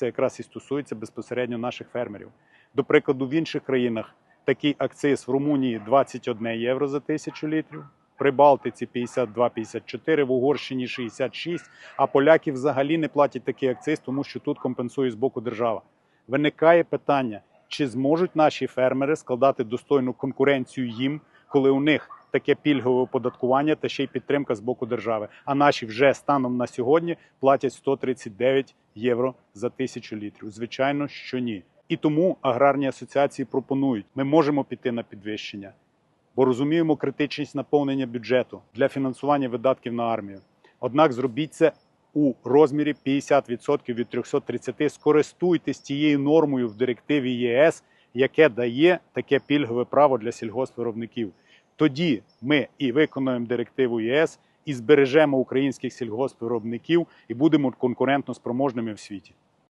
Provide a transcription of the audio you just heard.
це якраз і стосується безпосередньо наших фермерів. До прикладу, в інших країнах такий акциз в Румунії 21 євро за тисячу літрів. При Балтиці 52-54, в Угорщині 66, а поляки взагалі не платять такий акциз, тому що тут компенсує з боку держава. Виникає питання, чи зможуть наші фермери складати достойну конкуренцію їм, коли у них таке пільгове оподаткування та ще й підтримка з боку держави. А наші вже станом на сьогодні платять 139 євро за тисячу літрів. Звичайно, що ні. І тому аграрні асоціації пропонують: ми можемо піти на підвищення, бо розуміємо критичність наповнення бюджету для фінансування видатків на армію. Однак зробіть це у розмірі 50% від 330. Скористуйтесь тією нормою в директиві ЄС, яке дає таке пільгове право для сільгоспвиробників. Тоді ми і виконуємо директиву ЄС, і збережемо українських сільгоспвиробників, і будемо конкурентно спроможними в світі.